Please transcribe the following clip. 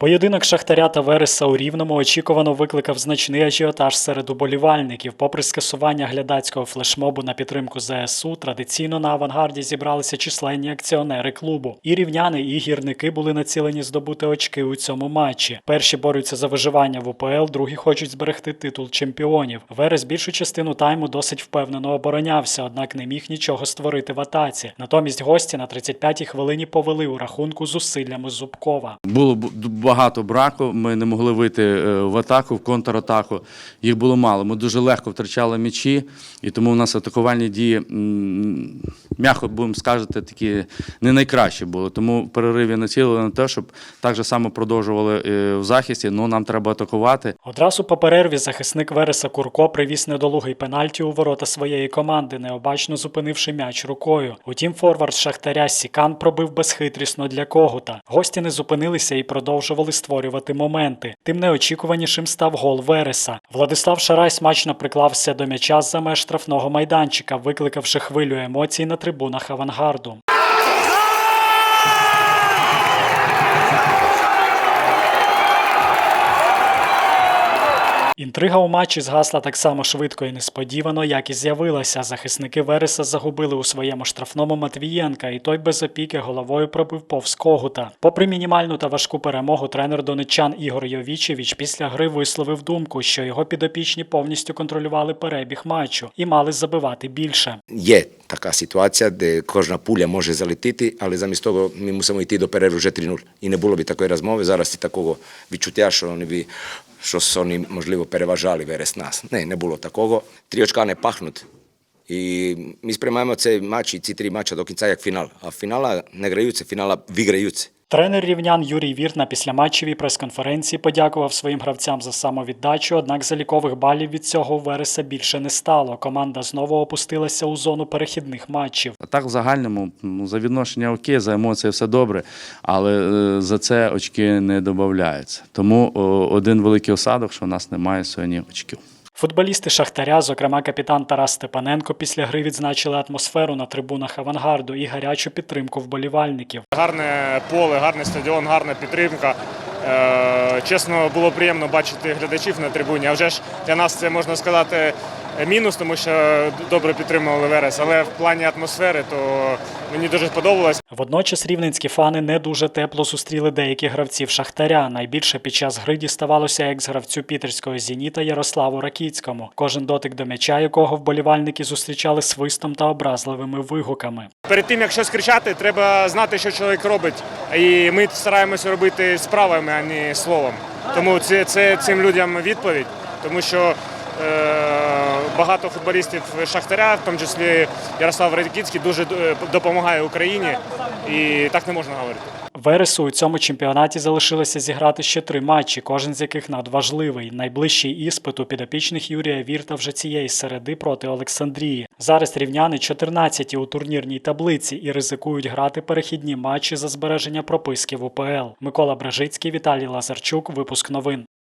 Поєдинок Шахтаря та Вереса у Рівному очікувано викликав значний ажіотаж серед уболівальників. Попри скасування глядацького флешмобу на підтримку ЗСУ, традиційно на авангарді зібралися численні акціонери клубу. І рівняни, і гірники були націлені здобути очки у цьому матчі. Перші борються за виживання в УПЛ, другі хочуть зберегти титул чемпіонів. Верес більшу частину тайму досить впевнено оборонявся, однак не міг нічого створити в атаці. Натомість гості на 35-й хвилині повели у рахунку зусиллями Зубкова. Було б- багато браку. Ми не могли вийти е, в атаку, в контратаку. Їх було мало. Ми дуже легко втрачали м'ячі, і тому у нас атакувальні дії, м'яко будемо скажете, такі не найкращі були. Тому в перериві націлили на те, щоб так же само продовжували е, в захисті. Ну нам треба атакувати. Одразу по перерві захисник Вереса Курко привіз недолугий пенальті у ворота своєї команди, необачно зупинивши м'яч рукою. Утім, форвард Шахтаря Сікан пробив безхитрісно для когута. Гості не зупинилися і продовжували створювати моменти. Тим неочікуванішим став гол Вереса. Владислав Шарай смачно приклався до м'яча з-за меж штрафного майданчика, викликавши хвилю емоцій на трибунах авангарду. Інтрига у матчі згасла так само швидко і несподівано, як і з'явилася. Захисники Вереса загубили у своєму штрафному Матвієнка, і той без опіки головою пробив повз когута. Попри мінімальну та важку перемогу, тренер донеччан Ігор Йовічевич після гри висловив думку, що його підопічні повністю контролювали перебіг матчу і мали забивати більше. Є така ситуація, де кожна пуля може залетіти, але замість того ми мусимо йти до перерви вже 3-0. І не було б такої розмови зараз і такого відчуття, що вони би, що вони, можливо, переважали верес нас. Не, не було такого. Три очка не пахнуть. І ми сприймаємо цей матч і ці три матчі до кінця як фінал. А фінала не граються, фінала виграються. Тренер рівнян Юрій Вірт на післяматчевій прес-конференції подякував своїм гравцям за самовіддачу, однак залікових балів від цього Вереса більше не стало. Команда знову опустилася у зону перехідних матчів. Так в загальному ну, за відношення окей, за емоції все добре, але е, за це очки не додаються. Тому один великий осадок, що у нас немає сьогодні очків. Футболісти Шахтаря, зокрема капітан Тарас Степаненко, після гри відзначили атмосферу на трибунах авангарду і гарячу підтримку вболівальників. Гарне поле, гарний стадіон, гарна підтримка. Е, Чесно, було приємно бачити глядачів на трибуні. А вже ж для нас це можна сказати мінус, тому що добре підтримували Верес. Але в плані атмосфери то мені дуже сподобалось. Водночас рівненські фани не дуже тепло зустріли деяких гравців Шахтаря. Найбільше під час гри діставалося екс-гравцю пітерського зеніта Ярославу Ракіцькому. Кожен дотик до м'яча, якого вболівальники зустрічали свистом та образливими вигуками. Перед тим як щось кричати, треба знати, що чоловік робить. І ми стараємося робити справами, а не словом. Тому це, це цим людям відповідь, тому що. е, Багато футболістів Шахтаря, в тому числі Ярослав Радикіцький, дуже е, допомагає Україні, і так не можна говорити. Вересу у цьому чемпіонаті залишилося зіграти ще три матчі, кожен з яких надважливий. Найближчий іспит у підопічних Юрія Вірта вже цієї середи проти Олександрії. Зараз рівняни 14 у турнірній таблиці і ризикують грати перехідні матчі за збереження прописки в УПЛ. Микола Бражицький, Віталій Лазарчук. Випуск новин.